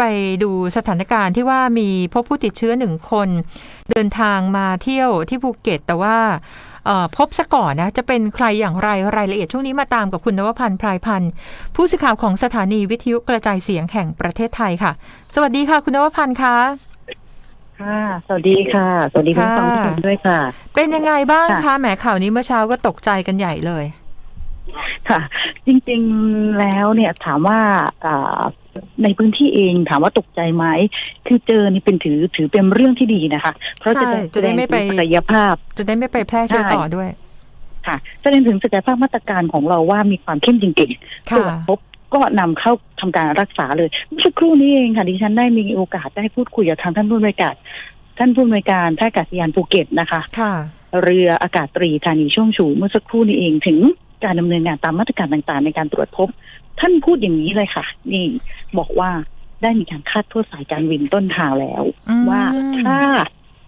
ไปดูสถานการณ์ที่ว่ามีพบผู้ติดเชื้อหนึ่งคน เดินทางมาเที่ยวที่ภูเก็ต แต่ว่าเอ่อพบซะก่อนนะจะเป็นใครอย่างไรรายละเอียดช่วงนี้มาตามกับคุณนวพันธ์พรายพันธ์ผู้สื่อข่าวของสถานีวิทยุกระจายเสียงแห่งประเทศไทยค่ะ สวัสดีค่ะ คุณนวพันธ์คะค่ะ สวัสดีค่ะ สวัสดีคุณค่ะฟังผู้ชมด้วยค่ะ เป็นยังไงบ้างค่ะคะแหมข่าวนี้เมื่อเช้าก็ตกใจกันใหญ่เลย ค่ะ จริง ๆแล้วเนี่ยถามว่าอ่า ในพื้นที่เองถามว่าตกใจไหมคือเจอนี่เป็นถือถือเป็นเรื่องที่ดีนะคะ เพราะจะใช่ได้จะได้ไม่ไปแสดงถึงศักยภาพ จะได้ไม่ไปแพร่เชื้อใช่ต่อด้วย ค่ะแสดงถึงศักยภาพมาตรการของเราว่ามีความเข้มจริงๆตรค่ะวจพบก็นำเข้าทำการรักษาเลยเมื่อสักครู่นี้เองค่ะดิฉันได้มีโอกาสได้พูดคุยกับทางท่านผู้อำนวยการท่านผู้อำนวยการท่าอากาศยานภูเก็ตนะคะ ค่ะ เรืออากาศตรีธานีช่วงชูเมื่อสักครู่นี้เองถึงการดำเนินงานตามมาตรการต่างๆ ในการตรวจพบ ท่านพูดอย่างนี้เลยค่ะ นี่บอกว่าได้มีการคาดโทษสายการบินต้นทางแล้วอืมว่าถ้า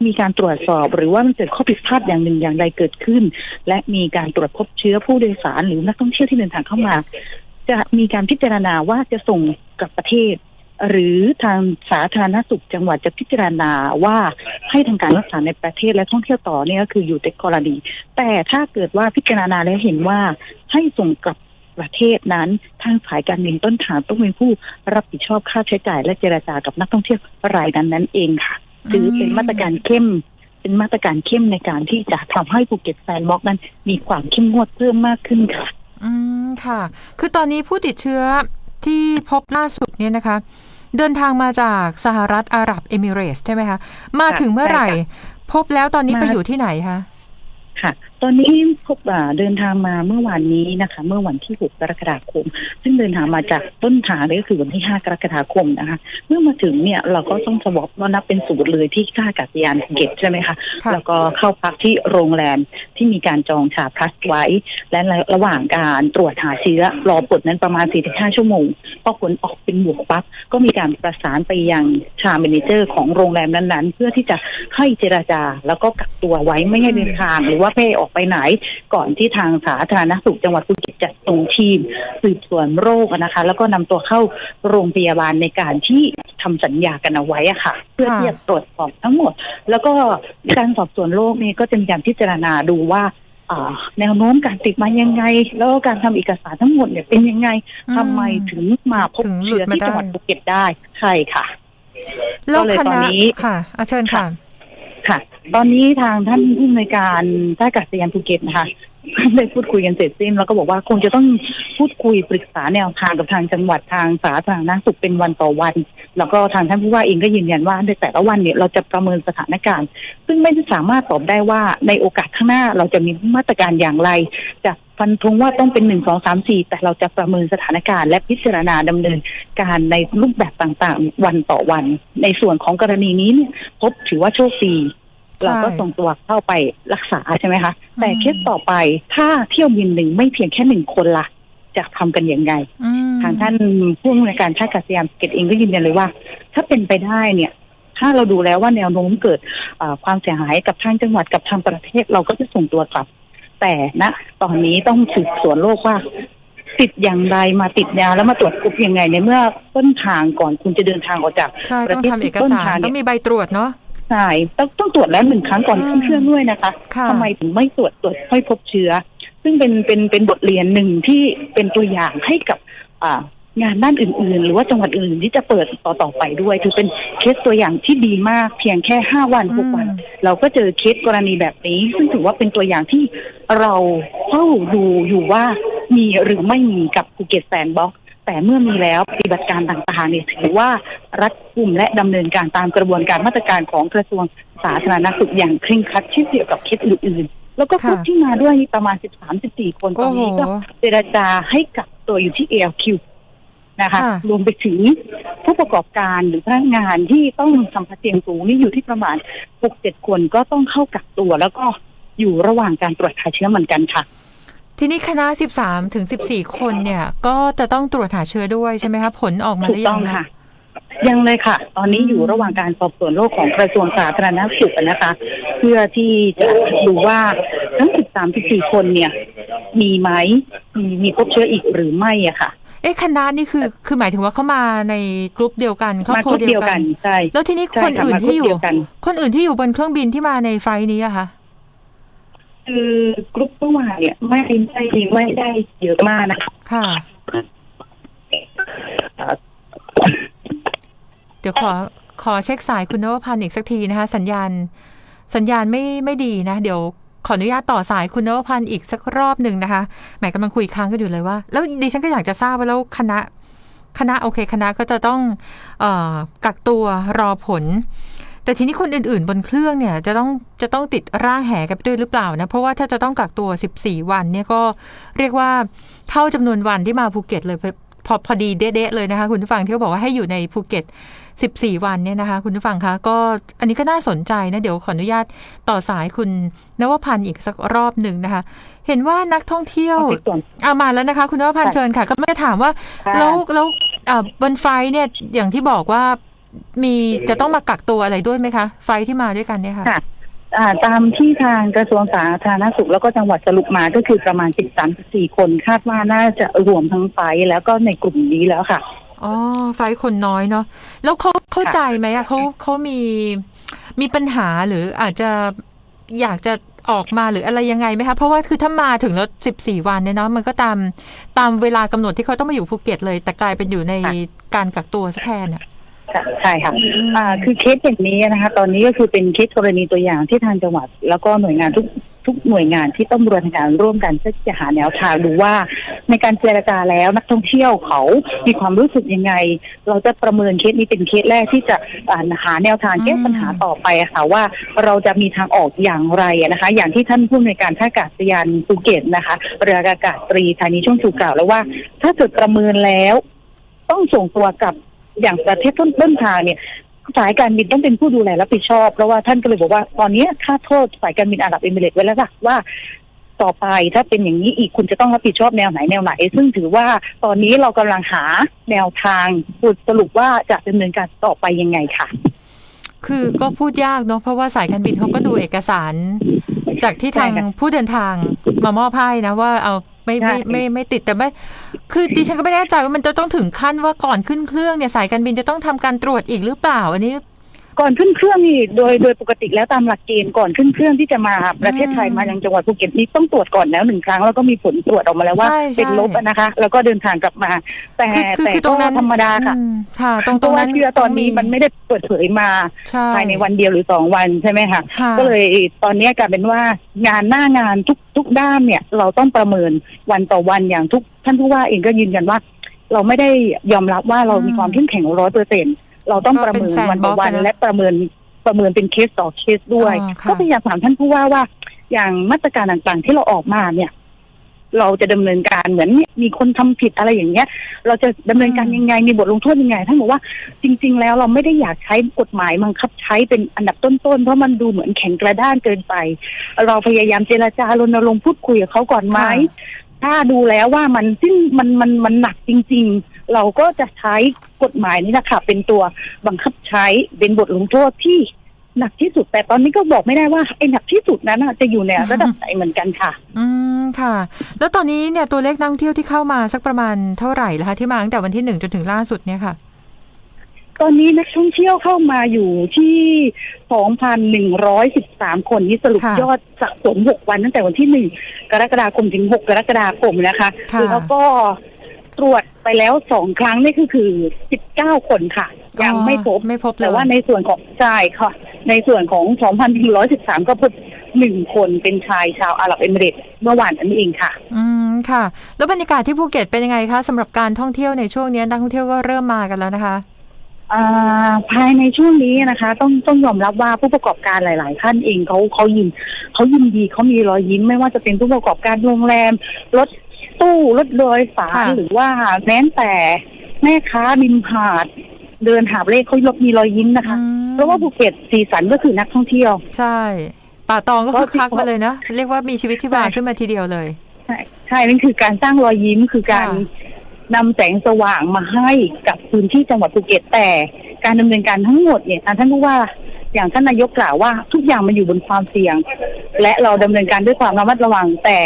มีการตรวจสอบหรือว่ามันเกิดข้อผิดพลาดอย่างหนึ่งอย่างใดเกิดขึ้น และมีการตรวจพบเชื้อผู้โดยสารหรือนักท่องเที่ยวที่เดินทางเข้ามา จะมีการพิจารณาว่าจะส่งกลับประเทศ หรือทางสาธารณสุขจังหวัดจะพิจารณาว่าให้ทางการรักษาในประเทศและท่องเที่ยวต่อเนี่ยก็คืออยู่ในกรณีแต่ถ้าเกิดว่าพิจารณาแล้วเห็นว่าให้ส่งกลับ ประเทศนั้นทางสายการบินต้นทางต้องเป็นผู้รับผิดชอบค่าใช้จ่าย และเจราจากับนักท่องเที่ยวรายนั้นนั้นเองค่ะถือเป็นมาตรการเข้ม เป็นมาตรการเข้มในการที่จะทำให้ภูเก็ตแซนด์บ็อกซ์นั้นมีความเข้มงวดเพิ่มมากขึ้นค่ะ อืมค่ะ คือตอนนี้ผู้ติดเชื้อที่พบล่าสุดเนี่ยนะคะ เดินทางมาจากสหรัฐอาหรับเอมิเรตส์ใช่ไหมคะ มาถึงเมื่อไหร่ใช่ค่พบแล้วตอนนี้มาไปอยู่ที่ไหนคะค่ะตอนนี้พบอ่าเดินทางมาเมื่อวานนี้นะคะ เมื่อวันที่ 6 กรกฎาคม ซึ่งเดินทางมาจากต้นทางเลยก็คือวันที่ 5 กรกฎาคมนะคะ เมื่อมาถึงเนี่ยเราก็ต้องสวอปว่านับเป็นศูนย์เลยที่ท่าอากาศยานภูเก็ตใช่ไหมคะค่ะแล้วก็เข้าพักที่โรงแรมที่มีการจองชาพลัสไว้ และระหว่างการตรวจหาเชื้อรอผลนั้นประมาณ 4-5 ชั่วโมงพอผลออกเป็นบวกปั๊บก็มีการประสานไปยังชาเมเนเจอร์ของโรงแรมนั้นๆ เพื่อที่จะให้เจราจาแล้วก็กักตัวไว้ไม่ให้เดินทางหรือว่าเพ่ออกไปไหน ก่อนที่ทางสาธารณสุขจังหวัดภูเก็ตจะส่งทีมสืบสวนโรคอะนะคะ แล้วก็นำตัวเข้าโรงพยาบาลในการที่ทำสัญญากันเอาไว้อะค่ะ เพื่อที่จะตรวจสอบทั้งหมด แล้วก็การสอบสวนโรคนี้ก็จะมีการพิจารณาดูว่าอ่าแนวโน้มการติดมายังไง แล้วก็การทำเอกสารทั้งหมดเนี่ยเป็นยังไงอืมทำไมถึงมาพบถึงหลุดเชื้อมาที่จังหวัดได้ภูเก็ตได้ใช่ค่ะแล้วก็เลยคตอนณะนี้ค่ะอาเชิญค่ะ ค่ะ ตอนนี้ทางท่านผู้อำนวยการท่าอากาศยานภูเก็ตนะคะได้พูดคุยกันเสร็จสิ้นแล้วก็บอกว่าคงจะต้องพูดคุยปรึกษาแนวทางกับทางจังหวัดทางสาธารณสุขเป็นวันต่อวัน แล้วก็ทางท่านผู้ว่าเองก็ยืนยันว่าในแต่ละวันเนี่ยเราจะประเมินสถานการณ์ ซึ่งไม่สามารถตอบได้ว่าในโอกาสข้างหน้าเราจะมีมาตรการอย่างไร จะฟันธงว่าต้องเป็นหนึ่งสองสามสี่แต่เราจะประเมินสถานการณ์และพิจารณาดำเนินการในรูปแบบต่างๆ วันต่อวัน ในส่วนของกรณีนี้เนี่ยพบถือว่าโชคดีใช่เราก็ส่งตัวเข้าไปรักษาใช่ไหมคะ แต่อืมเคสต่อไปถ้าเที่ยวบินหนึ่งไม่เพียงแค่หนึ่งคนละ จะทำกันยังไงอืมทางท่านผู้อำนวยการท่าอากาศยานภูเก็ตเองก็ยืนยันเลยว่า ถ้าเป็นไปได้เนี่ย ถ้าเราดูแล้วว่าแนวโน้มเกิดเอ่อความเสียหายกับทางจังหวัดกับทางประเทศเราก็จะส่งตัวกลับ แต่ณตอนนี้ต้องสืบสวนโรคว่าติดอย่างไรมาติดยาแล้วมาตรวจพบยังไงในเมื่อต้นทางก่อนคุณจะเดินทางออกจากใช่ต้องทำเอกต้นสารทางเนี่ยต้องมีใบตรวจเนาะใช่ต้องต้องตรวจแล้วหนึ่งครั้งก่อนอืมขึ้นเครื่องด้วยนะคะค่ะทำไมถึงไม่ตรวจตรวจค่อยพบเชื้อ ซึ่งเป็นเป็นเป็นบทเรียนหนึ่งที่เป็นตัวอย่างให้กับอ่างานด้านอื่น ๆ หรือว่าจังหวัดอื่นที่จะเปิดต่อต่อไปด้วยถือเป็นเคสตัวอย่างที่ดีมากเพียงแค่ห้าวันหกวันอืมเราก็เจอเคสกรณีแบบนี้ ซึ่งถือว่าเป็นตัวอย่างที่เราเฝ้าดูอยู่ว่ามีหรือไม่มีกับภูเก็ตแซนด์บ็อกซ์แต่เมื่อมีแล้วปฏิบัติการต่างๆเนี่ยถือว่ารัดกุมและดำเนินการตามกระบวนการมาตรการของกระทรวงสาธารณสุขอย่างเคร่งครัดเช่นเดียวกับเคสอื่นๆ แล้วก็ค่ะพบที่มาด้วยประมาณ 13-14 คนตอนนี้โอ้โหก็เจรจาให้กับตัวอยู่ที่ ALQ นะคะ ค่ะ รวมไปถึงผู้ประกอบการหรือพนักงานที่ต้องสัมผัสเสี่ยงสูงนี่อยู่ที่ประมาณ 6-7 คนก็ต้องเข้ากักตัว แล้วก็อยู่ระหว่างการตรวจหาเชื้อเหมือนกันค่ะ ทีนี้คณะ 13 ถึง 14 คนเนี่ย ก็จะต้องตรวจหาเชื้อด้วยใช่ไหมคะ ผลออกมาหถูรืกอยัต้องงค่ะ ยังเลยค่ะ ตอนนี้อืมอยู่ระหว่างการสอบสวนโรคของกระทรวงสาธารณสุขนะคะ เพื่อที่จะดูว่าทั้ง 13-14 คนเนี่ย มีไหมมีมีพบเชื้ออีกหรือไม่อะค่ะ เอ๊ะคณะนี่คือ คือหมายถึงว่าเขามาในกลุ่มเดียวกันครอบมาครักวลุ่มเดีเดียยววกักันนใช่แล้วทีนี้ใช่คนค่ะอื่นมากที่ลุ่มอยู่เดียวกันคนอื่นที่อยู่บนเครื่องบินที่มาในไฟล์นี้อะคะคือกรุ๊ปเมื่อวานเนี่ยไม่ไม่ไม่ได้เยอะมากนะคะค่ะเดี๋ยวขอขอเช็คสายคุณนวพันธ์อีกสักทีนะคะ สัญญาณสัญญาณไม่ไม่ดีนะ เดี๋ยวขออนุญาตต่อสายคุณนวพันธ์อีกสักรอบหนึ่งนะคะแหมกำลังคุยค้างกันอยู่เลยว่า แล้วดิฉันก็อยากจะทราบว่าแล้วคณะคณะโอเคคณะก็จะต้องเอกักตัวรอผล แต่ทีนี้คนอื่นๆ บนเครื่องเนี่ย จะต้องจะต้องติดร่างแหกันด้วยหรือเปล่านะเพราะว่าถ้าจะต้องกักตัว 14 วันเนี่ยก็เรียกว่าเท่าจำนวนวันที่มาภูเก็ตเลยพอพอดีเด๊ะเลยนะคะ คุณผู้ฟังที่เขาบอกว่าให้อยู่ในภูเก็ต 14 วันเนี่ยนะคะ คุณผู้ฟังคะก็อันนี้ก็น่าสนใจนะ เดี๋ยวขออนุญาตต่อสายคุณนวพันธ์อีกสักรอบหนึ่งนะคะ เห็นว่านักท่องเที่ยวเอาไปก่อนเอามาแล้วนะคะ คุณนวพันธ์ค่ะเชิญค่ะ ก็ไม่ถามว่าค่ะแล้วแล้วอ่าบนไฟล์เนี่ยอย่างที่บอกว่ามีจะต้องมากักตัวอะไรด้วยไหมคะ ไฟล์ที่มาด้วยกันเนี่ยค่ะค่ะอ่าตามที่ทางกระทรวงสาธารณสุขแล้วก็จังหวัดสรุปมาก็คือประมาณ 13-14 คน คาดว่าน่าจะรวมทั้งไฟล์แล้วก็ในกลุ่มนี้แล้วค่ะ อ๋อไฟล์คนน้อยเนาะแล้วเขาเข้าใจไหมอะเขาเขามีมีปัญหาหรืออาจจะอยากจะออกมาหรืออะไรยังไงไหมคะเพราะว่าคือถ้ามาถึงแล้วสิบสี่วันเนี่ยเนาะมันก็ตามตามเวลากำหนดที่เขาต้องมาอยู่ภูเก็ตเลย แต่กลายเป็นอยู่ในค่ะการกักตัวซะแทนอะค่ะใช่ค่ะอืมอ่าคือเคสอย่างนี้นะคะ ตอนนี้ก็คือเป็นเคสกรณีตัวอย่างที่ทางจังหวัด แล้วก็หน่วยงานทุก ทุกหน่วยงานที่ต้องบริหารร่วมกันเพื่อจะหาแนวทางดูว่า ในการเจรจาแล้วนักท่องเที่ยวเขามีความรู้สึกยังไง เราจะประเมินเคสนี้เป็นเคสแรกที่จะหาแนวทางแก้ปัญหาต่อไปค่ะว่าเราจะมีทางออกอย่างไรนะคะ อย่างที่ท่านผู้อำนวยการท่าอากาศยานภูเก็ตนะคะเรืออากาศตรีธานีช่วงชูกล่าวแล้วว่า ถ้าเกิดประเมินแล้ว ต้องส่งตัวกับอย่างประเทศต้นต้นทางเนี่ย สายการบินต้องเป็นผู้ดูแลรับผิดชอบ เพราะว่าท่านก็เลยบอกว่าตอนนี้ค่าโทษสายการบินอาหรับเอมิเรตส์ไว้แล้วค่ะว่าต่อไปถ้าเป็นอย่างนี้อีกคุณจะต้องรับผิดชอบแนวไหนแนวไหน ซึ่งถือว่าตอนนี้เรากำลังหาแนวทางสรุปว่าจะดำเนินการต่อไปยังไงค่ะ คือก็พูดยากเนาะเพราะว่าสายการบินเขาก็ดูเอกสาร จากที่ทางใช่ค่ะผู้เดินทางมามอบให้นะว่าเอา ไม่ไม่ใช่ไม่ไม่ติดแต่ไม่คือดิฉันก็ไม่แน่ใจว่ามันจะต้องถึงขั้นว่าก่อนขึ้นเครื่องเนี่ยสายการบินจะต้องทำการตรวจอีกหรือเปล่า อันนี้ ก่อนขึ้นเครื่องนี่โดยโดยปกติแล้วตามหลักเกณฑ์ก่อนขึ้นเครื่องที่จะมาประเทศไทยอืมมายังจังหวัดภูเก็ตนี้ต้องตรวจก่อนแล้วหนึ่งครั้งแล้วก็มีผลตรวจออกมาแล้วว่าใช่ใช่เป็นลบอะนะคะ แล้วก็เดินทางกลับมา แต่คือคือแต่คือตรก็งนั้นธรรมดาค่ะอืมค่ะ ตรงเพตรงราะว่านั้นเชื้อตอนนี้มันไม่ได้เปิดเผยมาใช่ภายในวันเดียวหรือสองวันใช่ไหมคะค่ะก็เลยตอนนี้กลายเป็นว่างานหน้างานทุกทุกด้านเนี่ย เราต้องประเมินวันต่อวันอย่างทุกท่านผู้ว่าเองก็ยืนยันว่า เราไม่ได้ยอมรับว่าเรามีความเข้มแข็งร้อยเปอร์เซ็น เราต้องประเมินวันต่อวันและประเมินประเมินเป็นเคสต่อเคสด้วยอ๋อค่ะก็พยายามถามท่านผู้ว่าว่า อย่างมาตรการต่างๆ ที่เราออกมาเนี่ย เราจะดำเนินการเหมือนมีคนทำผิดอะไรอย่างเงี้ย เราจะดำเนินการยังไงมีบทลงโทษยังไงท่านบอกว่าจริง ๆ แล้วเราไม่ได้อยากใช้กฎหมายบังคับใช้เป็นอันดับต้นๆเพราะมันดูเหมือนแข็งกระด้างเกินไป เราพยายามเจรจารณรงค์พูดคุยกับเขาก่อนไหมค่ะถ้าดูแล้วว่ามันซึ่งมันมันมันหนักจริง ๆ เราก็จะใช้กฎหมายนี้แหละค่ะเป็นตัวบังคับใช้เป็นบทลงโทษที่หนักที่สุด แต่ตอนนี้ก็บอกไม่ได้ว่าไอ้หนักที่สุดนั้นน่ะจะอยู่ในระดับไหนเหมือนกันค่ะ อืมค่ะ แล้วตอนนี้เนี่ยตัวเลขนักท่องเที่ยวที่เข้ามาสักประมาณเท่าไหร่ละคะที่มาตั้งแต่วันที่หนึ่งจนถึงล่าสุดเนี่ยค่ะ ตอนนี้นักท่องเที่ยวเข้ามาอยู่ที่2,113คนนี่สรุปค่ะยอดสะสม6วันตั้งแต่วันที่1กรกฎาคมถึง6กรกฎาคมนะคะค่ะแล้วก็ ตรวจไปแล้วสองครั้งนี่คือคือ19คนค่ะ ยังไม่พบไม่พบเลยแต่ว่าในส่วนของใช่ค่ะ ในส่วนของ2,113ก็พบหนึ่งคนเป็นชายชาวอาหรับเอมิเรตส์เมื่อวานนั้นเองค่ะ อืมค่ะ แล้วบรรยากาศที่ภูเก็ตเป็นยังไงคะสำหรับการท่องเที่ยวในช่วงนี้นักท่องเที่ยวก็เริ่มมากันแล้วนะคะอ่าภายในช่วงนี้นะคะ ต้องต้องยอมรับว่าผู้ประกอบการหลาย ๆ ท่านเองเขาเขายินเขายินดีเขามีรอยยิ้มไม่ว่าจะเป็นผู้ประกอบการโรงแรมรถ ตู้รถโดยสารค่ะหรือว่าแม้แต่แม่ค้าริมหาดเดินหาบเลขเขามีรอยยิ้มนะคะ อืม เพราะว่าภูเก็ตสีสันก็คือนักท่องเที่ยว ใช่ ป่าตองก็เพคึราะกคักมาเลยนะ เรียกว่ามีชีวิตชีวาใช่ ขึ้นมาทีเดียวเลย ใช่ใช่นั่นคือการสร้างรอยยิ้มคือการค่ะ นำแสงสว่างมาให้กับพื้นที่จังหวัดภูเก็ตแต่การดำเนินการทั้งหมดเนี่ยทางท่านผู้ว่า อย่างท่านนายกกล่าวว่าทุกอย่างมันอยู่บนความเสี่ยง และเราดำเนินการด้วยความระมัดระวัง แต่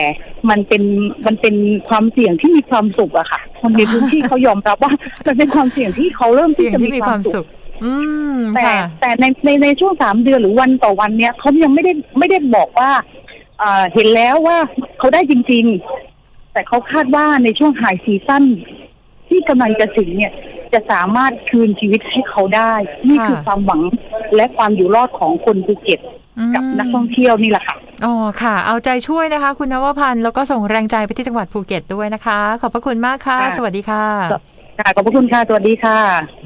มันเป็นมันเป็นความเสี่ยงที่มีความสุขอะค่ะคนในพื้นที่เขายอมรับว่ามันเป็นความเสี่ยงที่เขาเริ่มเสีที่ยงจะที่มีมีความมคาวสุสุขขอืมแต่ค่ะแต่ในในในช่วงสามเดือนหรือวันต่อวันเนี้ยเขายังไม่ได้ไม่ได้บอกว่าเอ่อเห็นแล้วว่าเขาได้จริง ๆ แต่เขาคาดว่าในช่วงไฮซีซั่น ที่กำลังจะถึงเนี่ยจะสามารถคืนชีวิตให้เขาได้ นี่ค่ะคือความหวังและความอยู่รอดของคนภูเก็ตอืมกับนักท่องเที่ยวนี่แหละค่ะอ๋อค่ะ เอาใจช่วยนะคะ คุณนวพันธ์แล้วก็ส่งแรงใจไปที่จังหวัดภูเก็ตด้วยนะคะ ขอบพระคุณมากค่ะค่ะสวัสดีค่ะค่ะขอบพระคุณค่ะสวัสดีค่ะ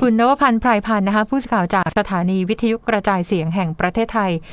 คุณนวพันธ์ไพรพันธ์นะคะ ผู้สื่อข่าวจากสถานีวิทยุกระจายเสียงแห่งประเทศไทย